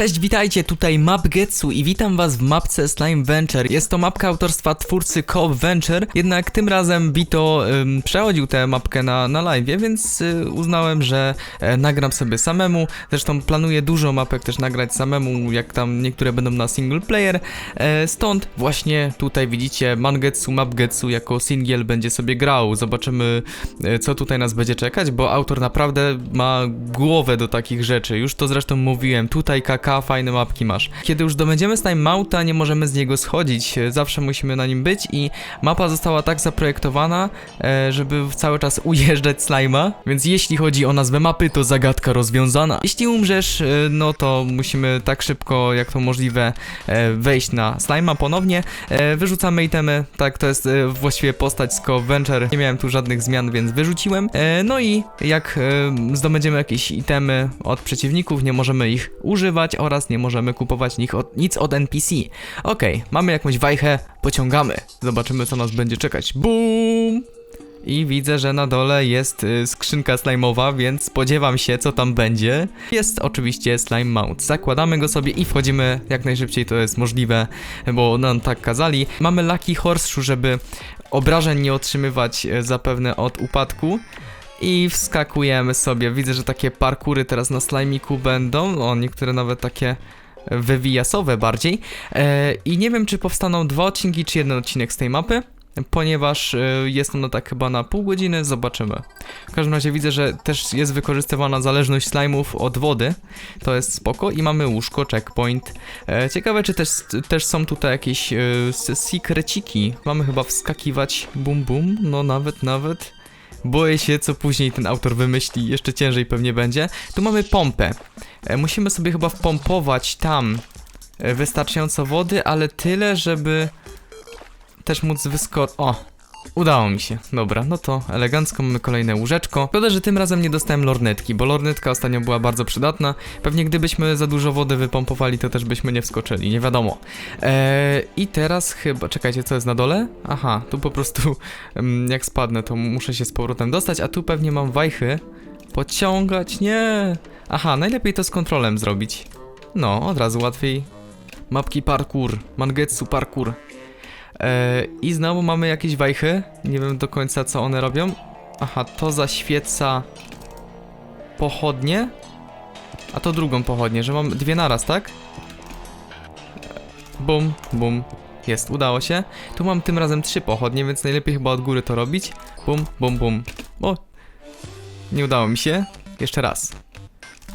Cześć, witajcie, tutaj Mapgetsu i witam was w mapce Slime Venture. Jest to mapka autorstwa twórcy Coop Venture, jednak tym razem Bito ym, przechodził tę mapkę na, na live, więc y, uznałem, że e, nagram sobie samemu. Zresztą planuję dużo mapek też nagrać samemu, jak tam niektóre będą na single player. E, stąd właśnie tutaj widzicie Mangetsu Mapgetsu jako singiel będzie sobie grał. Zobaczymy e, co tutaj nas będzie czekać, bo autor naprawdę ma głowę do takich rzeczy. Już to zresztą mówiłem. Tutaj Fajne mapki masz. Kiedy już dobędziemy Slime Mounta, nie możemy z niego schodzić. Zawsze musimy na nim być i mapa została tak zaprojektowana, e, żeby cały czas ujeżdżać Slime'a. Więc jeśli chodzi o nazwę mapy, to zagadka rozwiązana. Jeśli umrzesz, e, no to musimy tak szybko jak to możliwe e, wejść na Slime'a ponownie. Wyrzucamy itemy, tak, to jest właściwie postać z Venture. Nie miałem tu żadnych zmian, więc wyrzuciłem. No i jak zdobędziemy jakieś itemy od przeciwników, nie możemy ich używać oraz nie możemy kupować nich od, nic od NPC. Okej, mamy jakąś wajchę, pociągamy. Zobaczymy, co nas będzie czekać. Boom! I widzę, że na dole jest y, skrzynka slime'owa, więc spodziewam się, co tam będzie. Jest oczywiście slime mount. Zakładamy go sobie i wchodzimy jak najszybciej to jest możliwe, bo nam tak kazali. Mamy Lucky Horseshoe, żeby obrażeń nie otrzymywać e, zapewne od upadku. I wskakujemy sobie. Widzę, że takie parkury teraz na slimiku będą. O, niektóre nawet takie wywijasowe bardziej. E, I nie wiem, czy powstaną dwa odcinki, czy jeden odcinek z tej mapy ponieważ y, jest ona tak chyba na pół godziny, zobaczymy. W każdym razie widzę, że też jest wykorzystywana zależność slime'ów od wody, to jest spoko i mamy łóżko, checkpoint. E, ciekawe, czy też, też są tutaj jakieś s- secreciki. Mamy chyba wskakiwać bum bum, no nawet, nawet. Boję się, co później ten autor wymyśli, jeszcze ciężej pewnie będzie. Tu mamy pompę. E, musimy sobie chyba wpompować tam e, wystarczająco wody, ale tyle, żeby też móc wyskoczyć. O! Udało mi się. Dobra, no to elegancko mamy kolejne łóżeczko. Szkoda, że tym razem nie dostałem lornetki, bo lornetka ostatnio była bardzo przydatna. Pewnie gdybyśmy za dużo wody wypompowali, to też byśmy nie wskoczyli, nie wiadomo. Eee, I teraz chyba, czekajcie, co jest na dole? Aha, tu po prostu jak spadnę, to muszę się z powrotem dostać, a tu pewnie mam wajchy. Pociągać, nie! Aha, najlepiej to z kontrolem zrobić. No, od razu łatwiej. Mapki parkour, mangetsu parkour. E, I znowu mamy jakieś wajchy. Nie wiem do końca co one robią. Aha, to zaświeca pochodnie. A to drugą pochodnię, że mam dwie naraz, tak? E, Bum, bum. Jest, udało się. Tu mam tym razem trzy pochodnie, więc najlepiej chyba od góry to robić. Bum, bum, bum. O! Nie udało mi się. Jeszcze raz.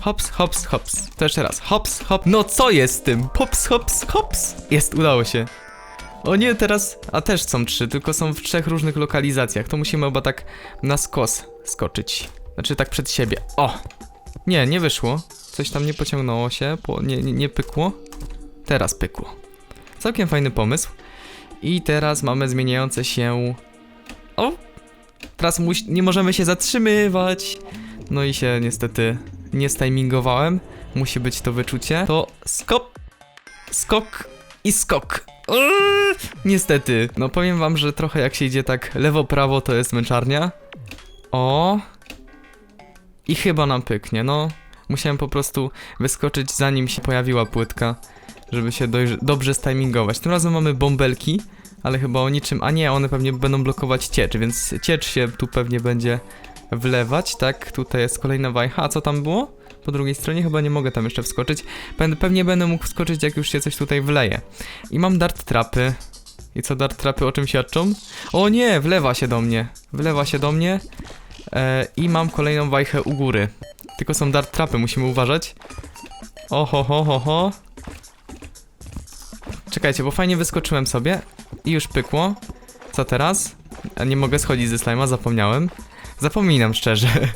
Hops, hops, hops. To jeszcze raz. Hops, hop. No co jest z tym? Hops, hops, hops. Jest, udało się. O nie, teraz. A też są trzy, tylko są w trzech różnych lokalizacjach. To musimy chyba tak na skos skoczyć. Znaczy tak przed siebie. O! Nie, nie wyszło. Coś tam nie pociągnęło się, po, nie, nie, nie pykło. Teraz pykło. Całkiem fajny pomysł. I teraz mamy zmieniające się. O! Teraz nie możemy się zatrzymywać. No i się niestety nie stimingowałem. Musi być to wyczucie. To skok, skok i skok. Eee, Niestety, no powiem wam, że trochę jak się idzie tak lewo-prawo, to jest męczarnia. O. I chyba nam pyknie, no. Musiałem po prostu wyskoczyć zanim się pojawiła płytka, żeby się dobrze stimingować. Tym razem mamy bąbelki, ale chyba o niczym, a nie, one pewnie będą blokować ciecz, więc ciecz się tu pewnie będzie wlewać, tak? Tutaj jest kolejna wajcha, a co tam było? Po drugiej stronie chyba nie mogę tam jeszcze wskoczyć. Pe- Pewnie będę mógł wskoczyć, jak już się coś tutaj wleje. I mam dart trapy. I co dart trapy o czym świadczą? O nie, wlewa się do mnie. Wlewa się do mnie. E, I mam kolejną wajchę u góry. Tylko są dart trapy, musimy uważać. Oho, ho, ho, ho. Czekajcie, bo fajnie wyskoczyłem sobie. I już pykło. Co teraz? Nie mogę schodzić ze slima, zapomniałem. Zapominam szczerze.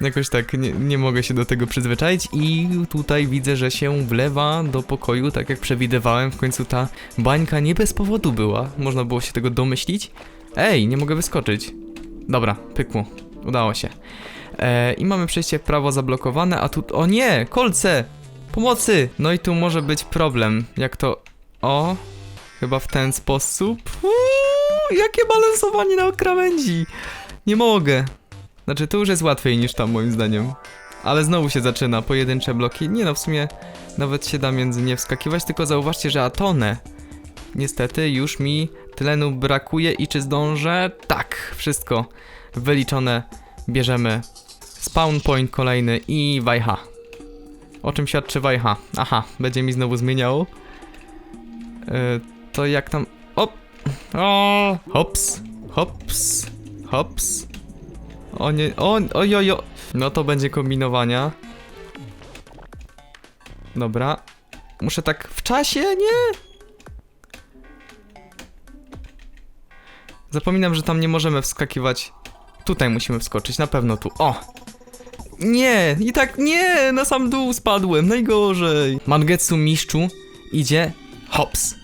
Jakoś tak nie, nie mogę się do tego przyzwyczaić i tutaj widzę, że się wlewa do pokoju, tak jak przewidywałem. W końcu ta bańka nie bez powodu była. Można było się tego domyślić. Ej, nie mogę wyskoczyć. Dobra, pykło. Udało się. E, I mamy przejście w prawo zablokowane, a tu... O nie! Kolce! Pomocy! No i tu może być problem. Jak to... O! Chyba w ten sposób. Uuu, jakie balansowanie na krawędzi! Nie mogę. Znaczy, to już jest łatwiej niż tam, moim zdaniem. Ale znowu się zaczyna, pojedyncze bloki. Nie no, w sumie nawet się da między nie wskakiwać, tylko zauważcie, że atonę. Niestety już mi tlenu brakuje i czy zdążę? Tak, wszystko wyliczone. Bierzemy spawn point kolejny i wajcha. O czym świadczy wajcha? Aha, będzie mi znowu zmieniało. Yy, to jak tam... O! O! Hops! Hops! Hops! O nie... O! Ojojo! No to będzie kombinowania. Dobra. Muszę tak w czasie, nie? Zapominam, że tam nie możemy wskakiwać. Tutaj musimy wskoczyć, na pewno tu. O! Nie! I tak nie! Na sam dół spadłem, najgorzej! Mangetsu mistrzu idzie hops.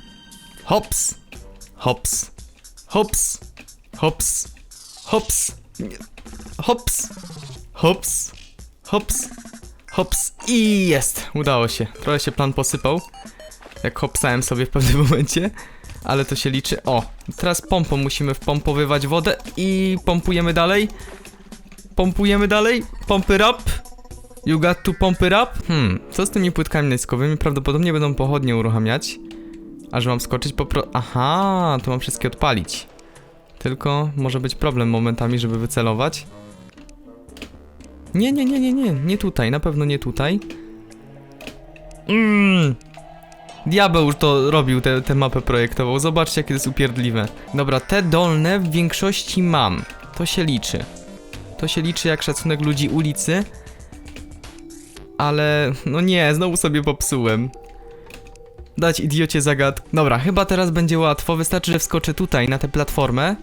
Hops. Hops. Hops. Hops. Hops. Hops. Hops. Hops. Hops. I jest! Udało się. Trochę się plan posypał. Jak hopsałem sobie w pewnym momencie. Ale to się liczy. O! Teraz pompą musimy wpompowywać wodę i pompujemy dalej. Pompujemy dalej. Pompy rap. You got to pompy rap. Hmm, co z tymi płytkami naciskowymi? Prawdopodobnie będą pochodnie uruchamiać. A że mam skoczyć po pro... Aha, to mam wszystkie odpalić. Tylko może być problem momentami, żeby wycelować. Nie, nie, nie, nie, nie, nie tutaj, na pewno nie tutaj. Mmm. Diabeł już to robił, tę tę mapę projektował. Zobaczcie, jakie to jest upierdliwe. Dobra, te dolne w większości mam. To się liczy. To się liczy jak szacunek ludzi ulicy. Ale, no nie, znowu sobie popsułem. Dać idiocie zagadkę. Dobra, chyba teraz będzie łatwo. Wystarczy, że wskoczę tutaj, na tę platformę.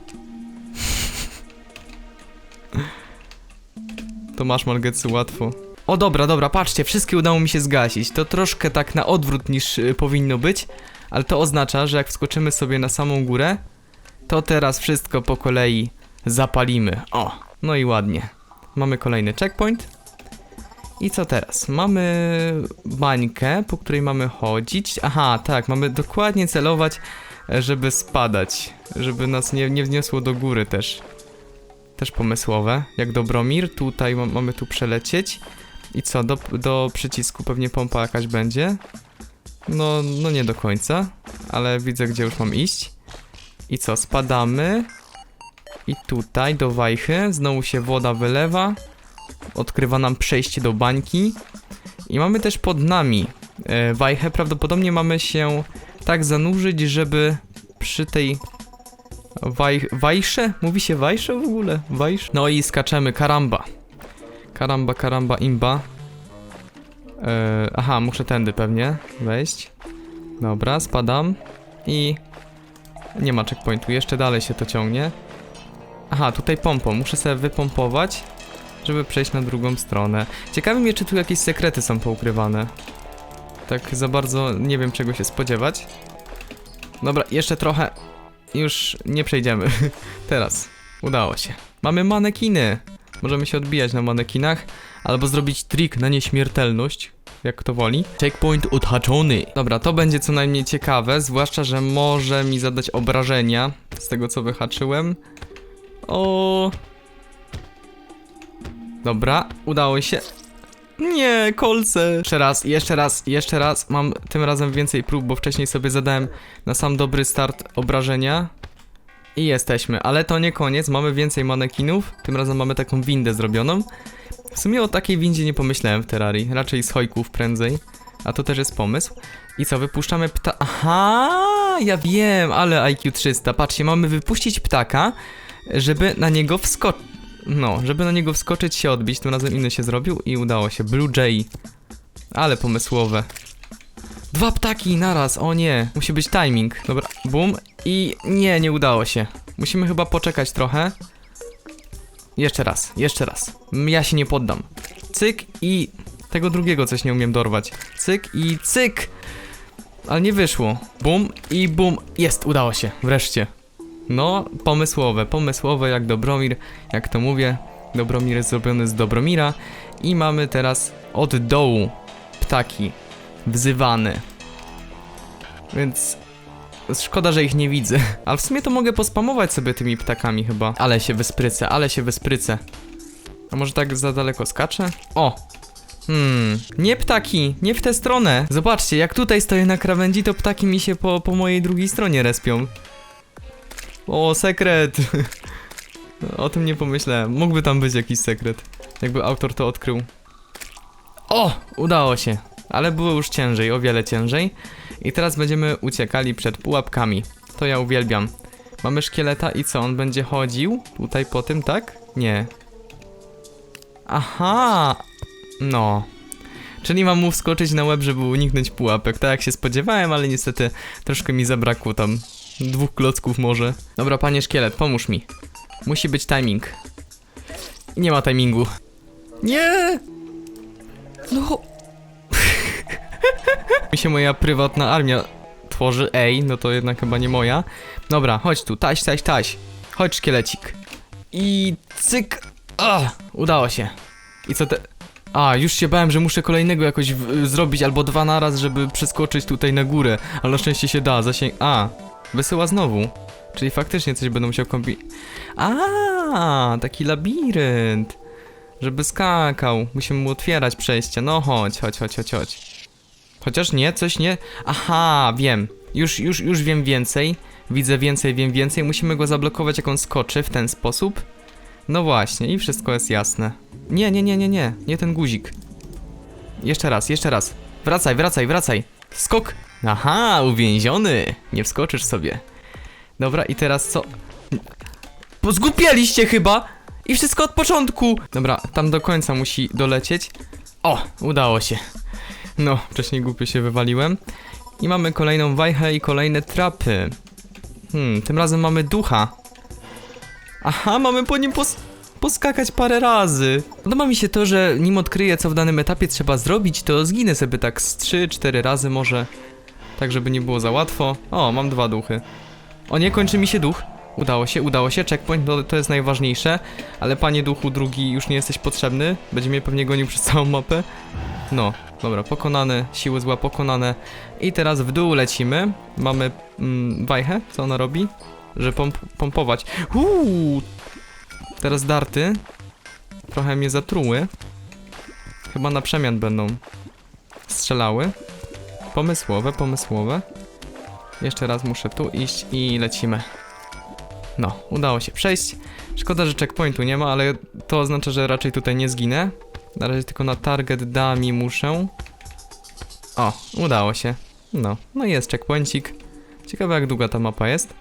To masz Malgetsu łatwo. O dobra, dobra, patrzcie, wszystkie udało mi się zgasić. To troszkę tak na odwrót niż y, powinno być, ale to oznacza, że jak wskoczymy sobie na samą górę, to teraz wszystko po kolei zapalimy. O, no i ładnie. Mamy kolejny checkpoint. I co teraz? Mamy bańkę, po której mamy chodzić. Aha, tak, mamy dokładnie celować, e, żeby spadać. Żeby nas nie, nie wniosło do góry też. Też pomysłowe. Jak Dobromir, tutaj ma, mamy tu przelecieć. I co, do, do przycisku pewnie pompa jakaś będzie? No, no nie do końca, ale widzę gdzie już mam iść. I co, spadamy. I tutaj do wajchy, znowu się woda wylewa. Odkrywa nam przejście do bańki. I mamy też pod nami e, wajchę. Prawdopodobnie mamy się tak zanurzyć, żeby przy tej waj, wajsze? Mówi się wajsze w ogóle? Wajsz? No i skaczemy, karamba. Karamba, karamba, imba. E, aha, muszę tędy pewnie wejść. Dobra, spadam. I nie ma checkpointu, jeszcze dalej się to ciągnie. Aha, tutaj pompą, muszę sobie wypompować, żeby przejść na drugą stronę. Ciekawi mnie, czy tu jakieś sekrety są poukrywane. Tak za bardzo nie wiem, czego się spodziewać. Dobra, jeszcze trochę. Już nie przejdziemy. Teraz. Udało się. Mamy manekiny. Możemy się odbijać na manekinach, albo zrobić trik na nieśmiertelność, jak kto woli. Checkpoint odhaczony. Dobra, to będzie co najmniej ciekawe, zwłaszcza, że może mi zadać obrażenia z tego, co wyhaczyłem. O. Dobra, udało się. Nie, kolce. Jeszcze raz, jeszcze raz, jeszcze raz. Mam tym razem więcej prób, bo wcześniej sobie zadałem na sam dobry start obrażenia. I jesteśmy, ale to nie koniec, mamy więcej manekinów. Tym razem mamy taką windę zrobioną. W sumie o takiej windzie nie pomyślałem w Terrarii, raczej z hojków prędzej. A to też jest pomysł. I co, wypuszczamy pta... Aha, ja wiem, ale IQ 300. Patrzcie, mamy wypuścić ptaka, żeby na niego wskoczyć. No, żeby na niego wskoczyć się odbić, tym razem inny się zrobił i udało się. Blue Jay. Ale pomysłowe. Dwa ptaki naraz, o nie. Musi być timing. Dobra, bum. I nie, nie udało się. Musimy chyba poczekać trochę. Jeszcze raz, jeszcze raz. Ja się nie poddam. Cyk i... Tego drugiego coś nie umiem dorwać. Cyk i cyk! Ale nie wyszło. Bum i bum. Jest, udało się. Wreszcie. No, pomysłowe, pomysłowe jak Dobromir. Jak to mówię, Dobromir jest zrobiony z Dobromira. I mamy teraz od dołu ptaki wzywane. Więc szkoda, że ich nie widzę. Ale w sumie to mogę pospamować sobie tymi ptakami chyba. Ale się wysprycę, ale się wysprycę. A może tak za daleko skaczę? O! Hmm, nie ptaki, nie w tę stronę. Zobaczcie, jak tutaj stoję na krawędzi, to ptaki mi się po, po mojej drugiej stronie respią. O, sekret! O tym nie pomyślałem. Mógłby tam być jakiś sekret. Jakby autor to odkrył. O! Udało się. Ale było już ciężej, o wiele ciężej. I teraz będziemy uciekali przed pułapkami. To ja uwielbiam. Mamy szkieleta i co? On będzie chodził tutaj po tym, tak? Nie. Aha! No. Czyli mam mu wskoczyć na łeb, żeby uniknąć pułapek. Tak jak się spodziewałem, ale niestety troszkę mi zabrakło tam dwóch klocków może. Dobra, panie szkielet, pomóż mi. Musi być timing. Nie ma timingu. Nie! No. Mi się moja prywatna armia tworzy. Ej, no to jednak chyba nie moja. Dobra, chodź tu, taś, taś, taś. Chodź, szkielecik. I cyk. A, udało się. I co te. A, już się bałem, że muszę kolejnego jakoś zrobić albo dwa naraz, żeby przeskoczyć tutaj na górę. Ale na szczęście się da, zasięg. A, wysyła znowu. Czyli faktycznie coś będę musiał kombi... A, taki labirynt. Żeby skakał. Musimy mu otwierać przejście. No chodź, chodź, chodź, chodź, chodź. Chociaż nie, coś nie. Aha, wiem. Już, już, już wiem więcej. Widzę więcej, wiem więcej. Musimy go zablokować, jak on skoczy w ten sposób. No właśnie, i wszystko jest jasne. Nie, nie, nie, nie, nie. Nie ten guzik. Jeszcze raz, jeszcze raz. Wracaj, wracaj, wracaj. Skok. Aha, uwięziony. Nie wskoczysz sobie. Dobra, i teraz co? Pozgupialiście chyba! I wszystko od początku! Dobra, tam do końca musi dolecieć. O, udało się. No, wcześniej głupio się wywaliłem. I mamy kolejną wajchę i kolejne trapy. Hmm, tym razem mamy ducha. Aha, mamy po nim pos poskakać parę razy. Podoba mi się to, że nim odkryję, co w danym etapie trzeba zrobić, to zginę sobie tak z 3-4 razy może. Tak, żeby nie było za łatwo. O, mam dwa duchy. O nie, kończy mi się duch. Udało się, udało się, checkpoint to, to jest najważniejsze, ale panie duchu drugi już nie jesteś potrzebny, będzie mnie pewnie gonił przez całą mapę. No, dobra, pokonane, siły zła pokonane i teraz w dół lecimy, mamy mm, wajchę, co ona robi? Że pomp pompować. Uuu, teraz darty, trochę mnie zatruły, chyba na przemian będą strzelały. Pomysłowe, pomysłowe. Jeszcze raz muszę tu iść i lecimy. No, udało się przejść. Szkoda, że checkpointu nie ma, ale to oznacza, że raczej tutaj nie zginę. Na razie tylko na target dami muszę. O, udało się. No, no jest checkpointik. Ciekawe jak długa ta mapa jest.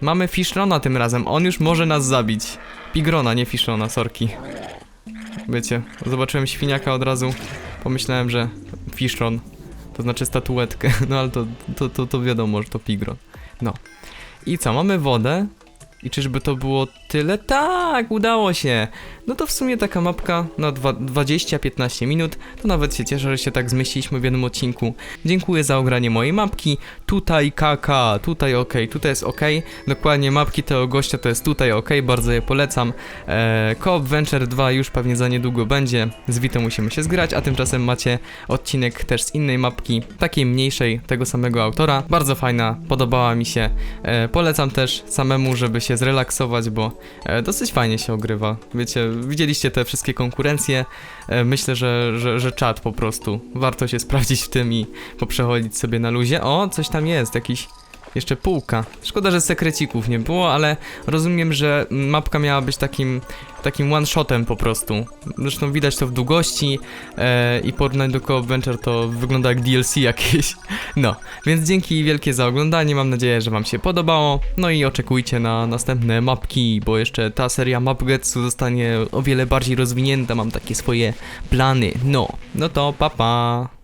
Mamy Fishrona tym razem, on już może nas zabić. Pigrona, nie Fishrona, sorki. Wiecie, zobaczyłem świniaka od razu, pomyślałem, że Fishron, to znaczy statuetkę, no ale to, to, to, to wiadomo, że to Pigron. No. I co, mamy wodę. I czyżby to było tyle? Tak, udało się. No to w sumie taka mapka na dwa- 20-15 minut, to nawet się cieszę, że się tak zmieściliśmy w jednym odcinku. Dziękuję za ogranie mojej mapki. Tutaj KK, tutaj ok, tutaj jest ok. Dokładnie mapki tego gościa to jest tutaj ok, bardzo je polecam. Eee, Coop Venture 2 już pewnie za niedługo będzie. Z Vito musimy się zgrać, a tymczasem macie odcinek też z innej mapki, takiej mniejszej, tego samego autora. Bardzo fajna, podobała mi się. E, polecam też samemu, żeby się zrelaksować, bo e, dosyć fajnie się ogrywa. Wiecie, widzieliście te wszystkie konkurencje. E, myślę, że, że, że czat po prostu. Warto się sprawdzić w tym i poprzechodzić sobie na luzie. O, coś tam jest, jakiś. Jeszcze półka. Szkoda, że sekrecików nie było, ale rozumiem, że mapka miała być takim, takim one-shotem po prostu. Zresztą widać to w długości e, i porównanie do Coop Venture to wygląda jak DLC jakieś. No, więc dzięki wielkie za oglądanie, mam nadzieję, że wam się podobało. No i oczekujcie na następne mapki, bo jeszcze ta seria Map Getsu zostanie o wiele bardziej rozwinięta, mam takie swoje plany. No, no to pa pa!